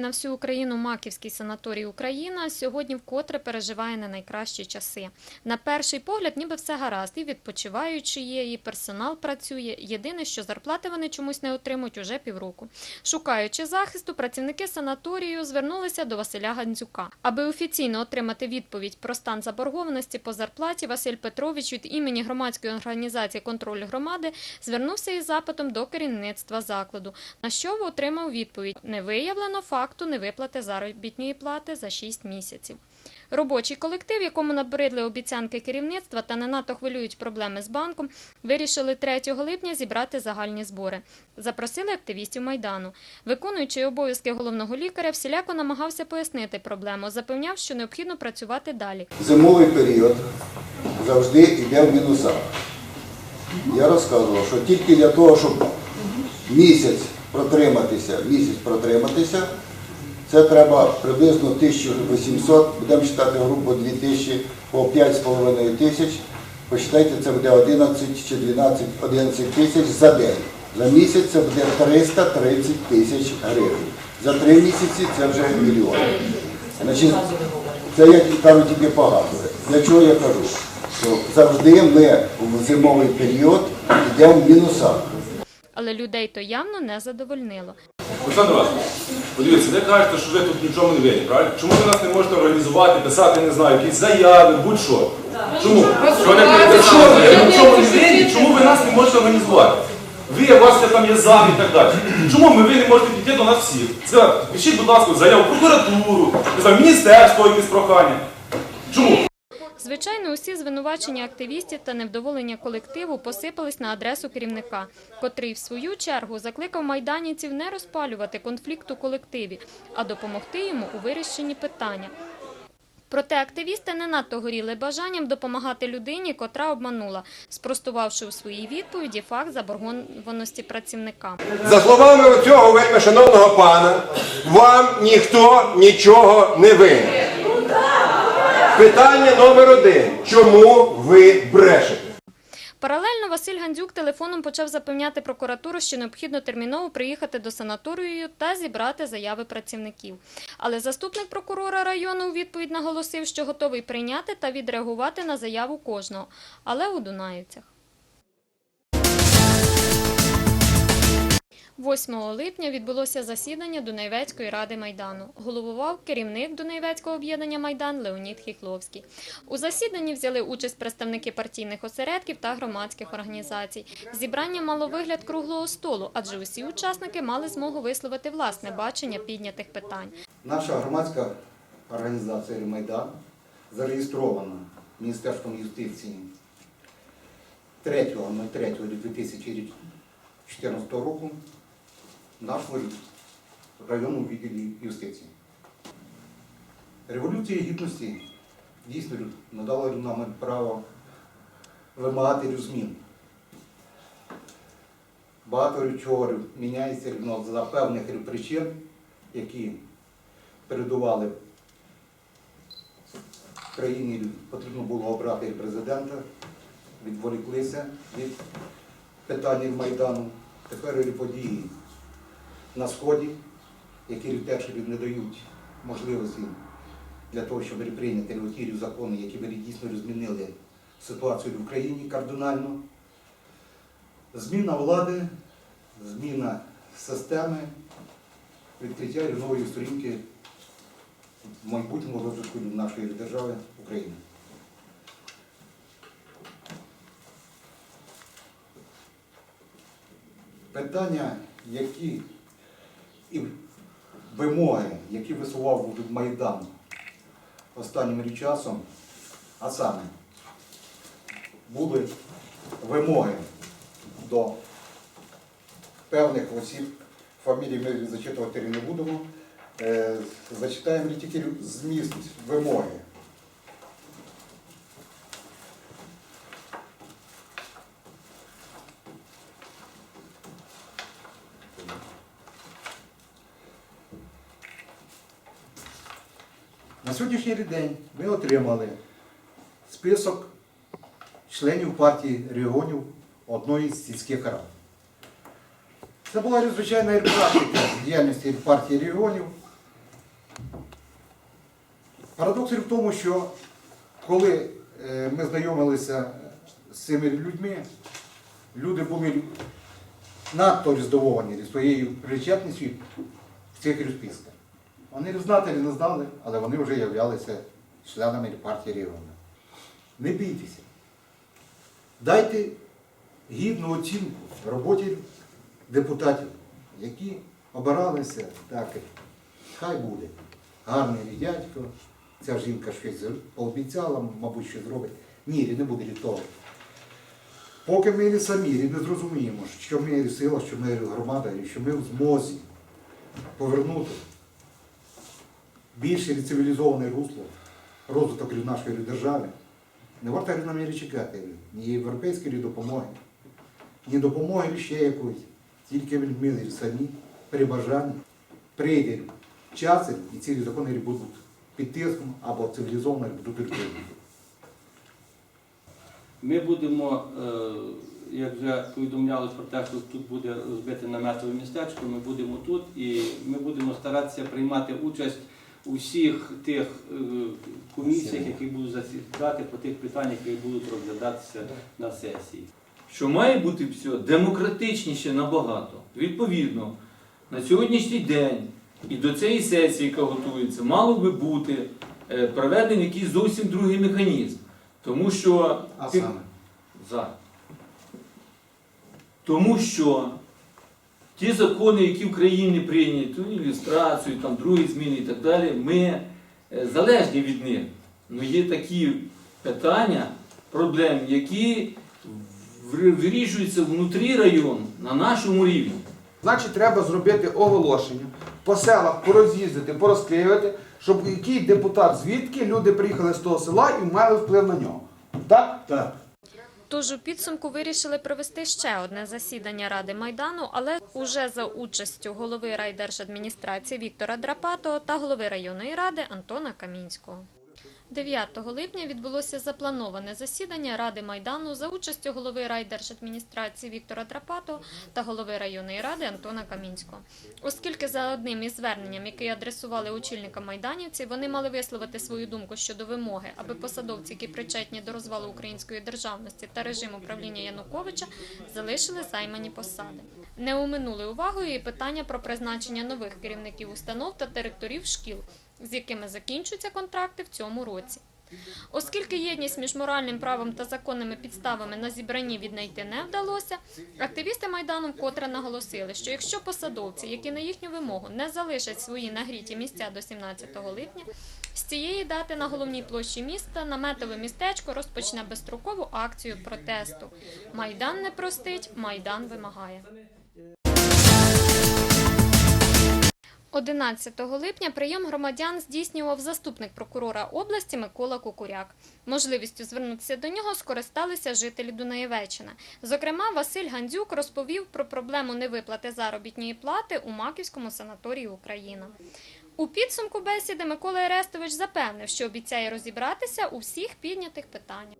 на всю Україну Маківський санаторій Україна сьогодні вкотре переживає не найкращі часи. На перший погляд, ніби все гаразд, і відпочиваючи є, і персонал працює. Єдине, що зарплати вони чомусь не отримують уже півроку. Шукаючи захисту, працівники санаторію звернулися до Василя Гандзюка. Аби офіційно отримати відповідь про стан заборгованості по зарплаті, Василь Петрович від імені громадської організації контролю громади звернувся із запитом до керівництва закладу, на що отримав відповідь: не виявлено факту невиплати заробітної плати за 6 місяців. Робочий колектив, якому набридли обіцянки керівництва та не надто хвилюють проблеми з банком, вирішили 3 липня зібрати загальні збори. Запросили активістів майдану. Виконуючий обов'язки головного лікаря, всіляко намагався пояснити проблему, запевняв, що необхідно працювати далі. Зимовий період завжди йде в мінусах. Я розказував, що тільки для того, щоб місяць протриматися, місяць протриматися, це треба приблизно 1800, будемо читати групу 2000 по 5,5 тисяч. Посчитайте, це буде 11 чи 12, 11 тисяч за день. За місяць це буде 330 тисяч гривень. За три місяці це вже мільйон. Значить, це як кажуть тільки погазує. Для чого я кажу? Що завжди ми в зимовий період йдемо в мінусах. Але людей то явно не задовольнило. Олександр Іванович, подивіться, ви кажете, що ви тут нічому не винні, правильно? Чому ви нас не можете організувати, писати, не знаю, якісь заяви, будь-що? Чому? Чому ви нас не можете організувати? Ви, у вас там є зам і так далі. Чому ми ви не можете піти до нас всіх? Сказати, пишіть, будь ласка, заяву прокуратуру, міністерство якесь прохання. Чому? Звичайно, усі звинувачення активістів та невдоволення колективу посипались на адресу керівника, котрий, в свою чергу, закликав майданівців не розпалювати конфлікт у колективі, а допомогти йому у вирішенні питання. Проте активісти не надто горіли бажанням допомагати людині, котра обманула, спростувавши у своїй відповіді факт заборгованості працівника. За словами цього вельми шановного пана, вам ніхто нічого не винен. Питання номер один. Чому ви брешете? Паралельно Василь Гандзюк телефоном почав запевняти прокуратуру, що необхідно терміново приїхати до санаторію та зібрати заяви працівників. Але заступник прокурора району у відповідь наголосив, що готовий прийняти та відреагувати на заяву кожного, але у Дунаївцях. 8 липня відбулося засідання Дунаєвецької ради Майдану. Головував керівник Дунаєвецького об'єднання Майдан Леонід Хіхловський. У засіданні взяли участь представники партійних осередків та громадських організацій. Зібрання мало вигляд круглого столу, адже усі учасники мали змогу висловити власне бачення піднятих питань. Наша громадська організація «Майдан» зареєстрована Міністерством юстиції 3.03.2014 року в нашому районному відділі юстиції. Революція гідності дійсно надала нам право вимагати змін. Багато чого міняється ну, за певних причин, які передували країні, потрібно було обрати президента, відволіклися від питань Майдану. Тепер події на Сході, які теж не дають можливості для того, щоб прийняти ті закони, які б дійсно змінили ситуацію в Україні кардинально. Зміна влади, зміна системи, відкриття нової сторінки в майбутньому розвитку нашої держави України. Питання, які і вимоги, які висував Майдан останнім часом, а саме були вимоги до певних осіб, фамілії ми зачитувати не будемо. Е, Зачитаємо тільки зміст вимоги. На сьогоднішній день ми отримали список членів партії регіонів одної з сільських рад. Це була звичайна практика діяльності партії регіонів Парадокс в тому, що коли е, ми знайомилися з цими людьми, люди були надто здивовані своєю причетністю в цих розписках. Вони знати не знали, але вони вже являлися членами партії регіону. Не бійтеся. Дайте гідну оцінку роботі депутатів, які обиралися так. Хай буде. Гарний дядько, ця жінка щось пообіцяла, мабуть, що зробить. Ні, не буде від. Поки ми не самі не зрозуміємо, що ми сила, що ми громада, і що ми в змозі повернути більше цивілізоване русло, розвиток нашої держави, не варто нам чекати ні європейської допомоги, ні допомоги ще якоїсь. Тільки ми самі при бажанні прийде час, і ці закони будуть під тиском або цивілізовано будуть прикриті. Ми будемо, е, як вже повідомлялось про те, що тут буде розбите наметове містечко, ми будемо тут і ми будемо старатися приймати участь у всіх тих е, комісіях, які будуть засідати по тих питаннях, які будуть розглядатися на сесії. що має бути все демократичніше набагато. Відповідно, на сьогоднішній день і до цієї сесії, яка готується, мало би бути е, проведений якийсь зовсім другий механізм. Тому що А саме? За. Тому що ті закони, які в країні прийняті, ну, ілюстрацію, там, другі зміни і так далі, ми е, залежні від них. Ну є такі питання, проблеми, які вирішуються внутрі району, на нашому рівні. Значить, треба зробити оголошення, по селах пороз'їздити, порозклеювати, щоб який депутат звідки люди приїхали з того села і мали вплив на нього. Так? Так. Тож у підсумку вирішили провести ще одне засідання Ради Майдану, але уже за участю голови райдержадміністрації Віктора Драпатого та голови районної ради Антона Камінського. 9 липня відбулося заплановане засідання Ради Майдану за участю голови райдержадміністрації Віктора Драпатого та голови районної ради Антона Камінського. Оскільки за одним із зверненням, які адресували очільникам майданівці, вони мали висловити свою думку щодо вимоги, аби посадовці, які причетні до розвалу української державності та режиму правління Януковича, залишили займані посади. Не оминули увагою і питання про призначення нових керівників установ та директорів шкіл, з якими закінчуються контракти в цьому році. Оскільки єдність між моральним правом та законними підставами на зібранні віднайти не вдалося, активісти Майдану вкотре наголосили, що якщо посадовці, які на їхню вимогу не залишать свої нагріті місця до 17 липня, з цієї дати на головній площі міста наметове містечко розпочне безстрокову акцію протесту. Майдан не простить, Майдан вимагає. 11 липня прийом громадян здійснював заступник прокурора області Микола Кукуряк. Можливістю звернутися до нього скористалися жителі Дунаєвеччини. Зокрема, Василь Гандзюк розповів про проблему невиплати заробітної плати у Маківському санаторії Україна. У підсумку бесіди Микола Ерестович запевнив, що обіцяє розібратися у всіх піднятих питаннях.